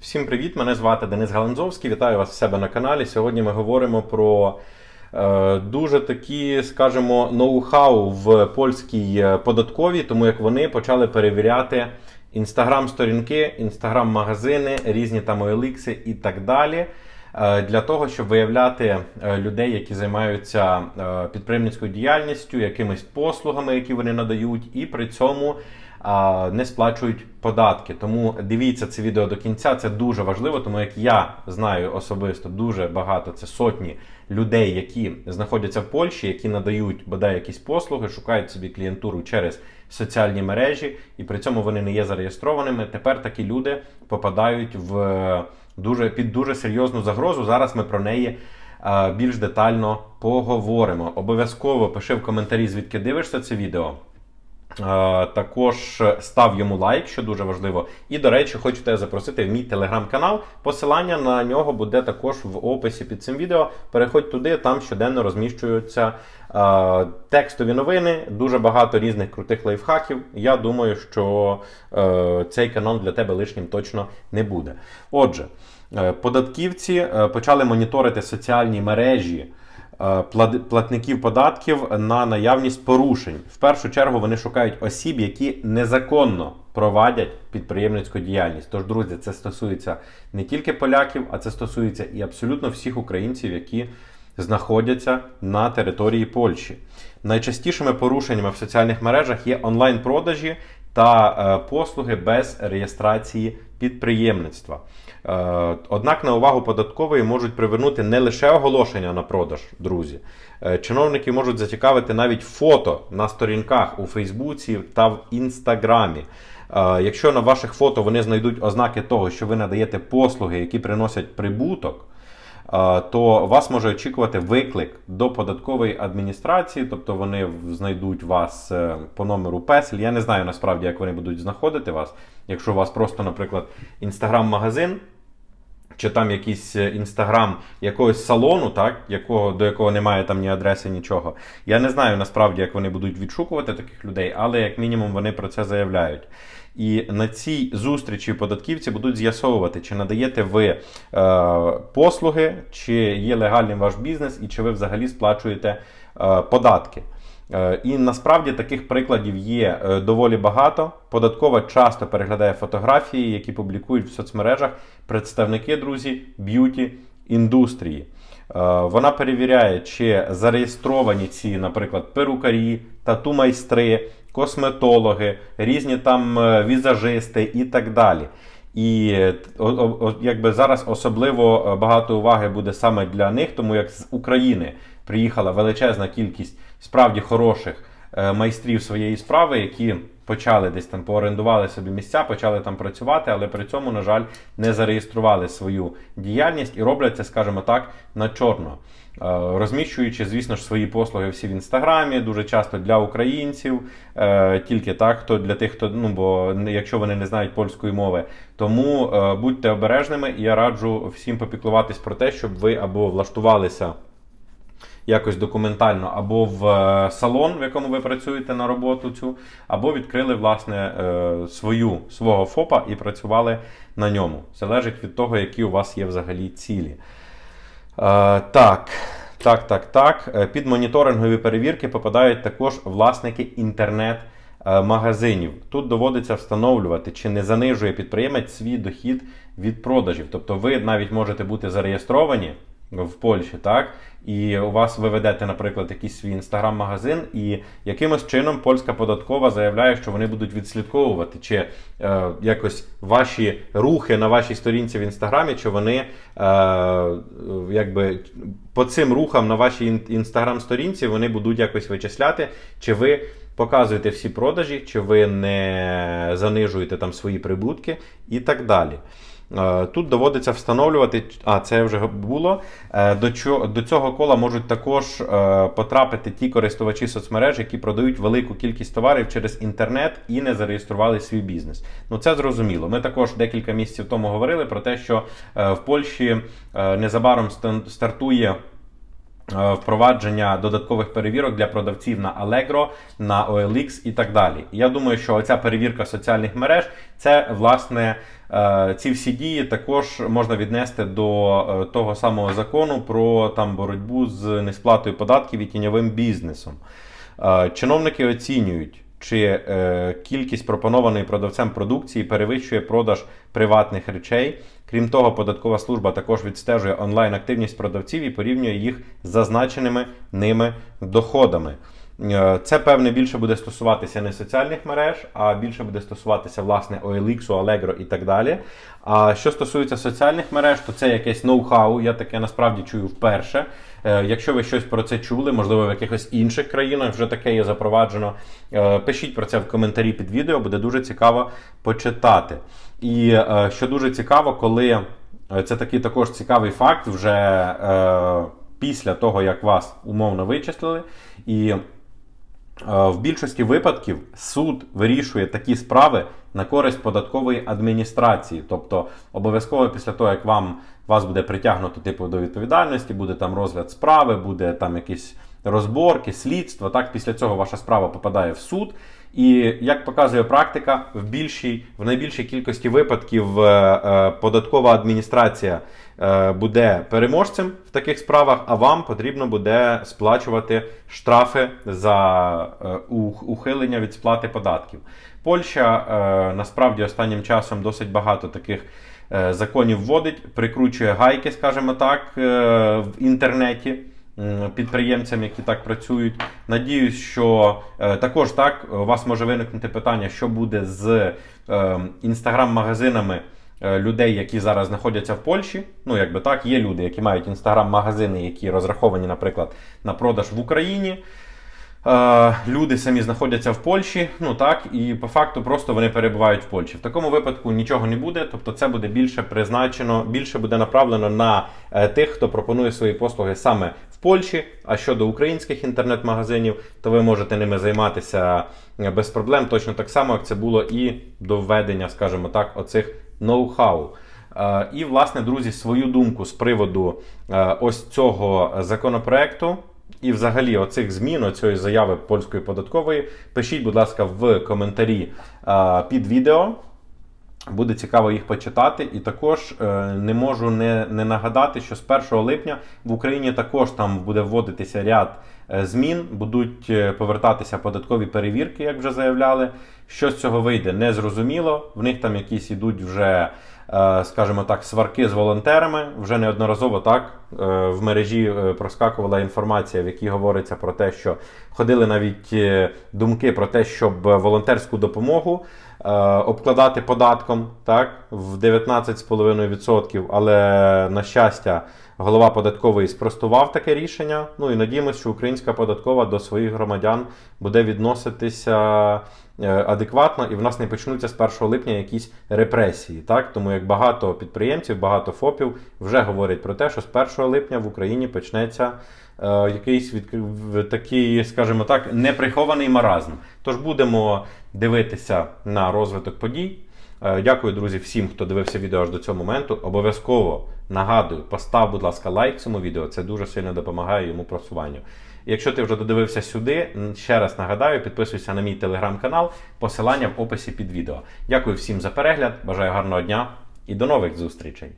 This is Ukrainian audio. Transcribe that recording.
Всім привіт! Мене звати Денис Галанзовський. Вітаю вас в себе на каналі. Сьогодні ми говоримо про е, дуже такі, скажімо, ноу-хау в польській е, податковій, тому як вони почали перевіряти інстаграм-сторінки, інстаграм-магазини, різні там OLX і так далі. е, Для того, щоб виявляти е, людей, які займаються е, підприємницькою діяльністю, якимись послугами, які вони надають, і при цьому не сплачують податки. Тому дивіться це відео до кінця. Це дуже важливо, тому як я знаю особисто дуже багато, це сотні людей, які знаходяться в Польщі, які надають бодай якісь послуги, шукають собі клієнтуру через соціальні мережі, і при цьому вони не є зареєстрованими. Тепер такі люди попадають в дуже під дуже серйозну загрозу. Зараз ми про неї. е, Більш детально поговоримо. Обов'язково пиши в коментарі, звідки дивишся це відео. Е, Також став йому лайк, що дуже важливо. І, до речі, хочу тебе запросити в мій телеграм-канал. Посилання на нього буде також в описі під цим відео. Переходь туди, там щоденно розміщуються е, текстові новини, дуже багато різних крутих лайфхаків. Я думаю, що е, цей канал для тебе лишнім точно не буде. Отже, е, податківці е, почали моніторити соціальні мережі платників податків на наявність порушень. В першу чергу вони шукають осіб, які незаконно провадять підприємницьку діяльність. Тож, друзі, це стосується не тільки поляків, а це стосується і абсолютно всіх українців, які знаходяться на території Польщі. Найчастішими порушеннями в соціальних мережах є онлайн-продажі та е, послуги без реєстрації підприємництва. Е, Однак на увагу податкової можуть привернути не лише оголошення на продаж, друзі. Е, Чиновники можуть зацікавити навіть фото на сторінках у Фейсбуці та в Інстаграмі. Е, Якщо на ваших фото вони знайдуть ознаки того, що ви надаєте послуги, які приносять прибуток, то вас може очікувати виклик до податкової адміністрації, тобто вони знайдуть вас е, по номеру песель. Я не знаю насправді, як вони будуть знаходити вас. Якщо у вас просто, наприклад, інстаграм-магазин, чи там якийсь е, інстаграм якогось салону, так, якого, до якого немає там ні адреси, нічого. Я не знаю насправді, як вони будуть відшукувати таких людей, але як мінімум вони про це заявляють. І на цій зустрічі податківці будуть з'ясовувати, чи надаєте ви е, послуги, чи є легальним ваш бізнес, і чи ви взагалі сплачуєте е, податки. Е, І насправді таких прикладів є е, доволі багато. Податкова часто переглядає фотографії, які публікують в соцмережах представники, друзі, б'юті індустрії. Е, Вона перевіряє, чи зареєстровані ці, наприклад, перукарі, тату-майстри, косметологи, різні там е, візажисти і так далі. І е, якби зараз особливо багато уваги буде саме для них, тому як з України приїхала величезна кількість справді хороших майстрів своєї справи, які почали десь там поорендували собі місця, почали там працювати, але при цьому, на жаль, не зареєстрували свою діяльність і роблять це, скажімо так, на чорно. Е, Розміщуючи, звісно ж, свої послуги всі в інстаграмі, дуже часто для українців, е, тільки так, хто для тих, хто ну бо якщо вони не знають польської мови. Тому е, будьте обережними, і я раджу всім попіклуватись про те, щоб ви або влаштувалися якось документально або в е, салон, в якому ви працюєте на роботу цю, або відкрили власне е, свою свого ФОПа і працювали на ньому. Залежить від того, які у вас є взагалі цілі. Е, так. Так, так, так. Під моніторингові перевірки попадають також власники інтернет-магазинів. Тут доводиться встановлювати, чи не занижує підприємець свій дохід від продажів. Тобто ви навіть можете бути зареєстровані в Польщі, так? І у вас ви ведете, наприклад, якийсь свій інстаграм-магазин, і якимось чином польська податкова заявляє, що вони будуть відслідковувати, чи е, якось ваші рухи на вашій сторінці в інстаграмі, чи вони е, якби по цим рухам на вашій інстаграм-сторінці вони будуть якось вичисляти, чи ви показуєте всі продажі, чи ви не занижуєте там свої прибутки і так далі. Е, Тут доводиться встановлювати, а це вже було. Е, До чого до цього кола можуть також е, потрапити ті користувачі соцмереж, які продають велику кількість товарів через інтернет і не зареєстрували свій бізнес. Ну це зрозуміло. Ми також декілька місяців тому говорили про те, що в Польщі незабаром стартує впровадження додаткових перевірок для продавців на Allegro, на OLX і так далі. Я думаю, що оця перевірка соціальних мереж це власне е, ці всі дії також можна віднести до е, того самого закону про там боротьбу з несплатою податків і тіньовим бізнесом. Е, Чиновники оцінюють, чи е, кількість пропонованої продавцем продукції перевищує продаж приватних речей. Крім того, податкова служба також відстежує онлайн активність продавців і порівнює їх з зазначеними ними доходами. Е, Це певне більше буде стосуватися не соціальних мереж, а більше буде стосуватися власне OLX, Allegro і так далі. А що стосується соціальних мереж, то це якесь ноу-хау. Я таке насправді чую вперше. Е, Якщо ви щось про це чули, можливо, в якихось інших країнах вже таке є запроваджено. е, Пишіть про це в коментарі під відео, буде дуже цікаво почитати. І що дуже цікаво, коли це такий також цікавий факт, вже після того, як вас умовно вичислили, і в більшості випадків суд вирішує такі справи на користь податкової адміністрації. Тобто, обов'язково після того, як вам вас буде притягнуто типу до відповідальності, буде там розгляд справи, буде там якісь розборки, слідство. Так, після цього ваша справа попадає в суд. І як показує практика, в більшій, в найбільшій кількості випадків е, е, податкова адміністрація е, буде переможцем в таких справах, а вам потрібно буде сплачувати штрафи за ухилення від сплати податків. Польща насправді останнім часом досить багато таких законів вводить, прикручує гайки, скажімо так, в інтернеті підприємцям, які так працюють. Надіюсь, що е, також так у вас може виникнути питання, що буде з е, інстаграм-магазинами е, людей, які зараз знаходяться в Польщі. Ну, якби так, є люди, які мають інстаграм-магазини, які розраховані, наприклад, на продаж в Україні. Люди самі знаходяться в Польщі, ну так, і по факту просто вони перебувають в Польщі. В такому випадку нічого не буде, тобто це буде більше призначено, більше буде направлено на е, тих, хто пропонує свої послуги саме в Польщі. А щодо українських інтернет-магазинів, то ви можете ними займатися е, без проблем, точно так само, як це було і до введення, скажімо так, оцих ноу-хау. Е, І, власне, друзі, свою думку з приводу ось цього законопроекту і взагалі оцих змін, оцієї заяви польської податкової, пишіть, будь ласка, в коментарі е, під відео. Буде цікаво їх почитати. І також е, не можу не, не нагадати, що з 1 липня в Україні також там буде вводитися ряд е, змін, будуть е, повертатися податкові перевірки, як вже заявляли. Що з цього вийде, не зрозуміло. В них там якісь ідуть вже, е, скажімо так, сварки з волонтерами. Вже неодноразово так е, в мережі е, проскакувала інформація, в якій говориться про те, що ходили навіть думки про те, щоб волонтерську допомогу обкладати податком так, в 19,5%. Але, на щастя, голова податкової спростував таке рішення. Ну і надіємося, що українська податкова до своїх громадян буде відноситися адекватно, і в нас не почнуться з 1 липня якісь репресії. Так? Тому як багато підприємців, багато ФОПів вже говорять про те, що з 1 липня в Україні почнеться е, якийсь від, такий, скажімо так, неприхований маразм. Тож будемо дивитися на розвиток подій. Е, Дякую, друзі, всім, хто дивився відео аж до цього моменту. Обов'язково нагадую, постав, будь ласка, лайк цьому відео. Це дуже сильно допомагає йому просуванню. Якщо ти вже додивився сюди, ще раз нагадаю, підписуйся на мій телеграм-канал, посилання в описі під відео. Дякую всім за перегляд, бажаю гарного дня і до нових зустрічей!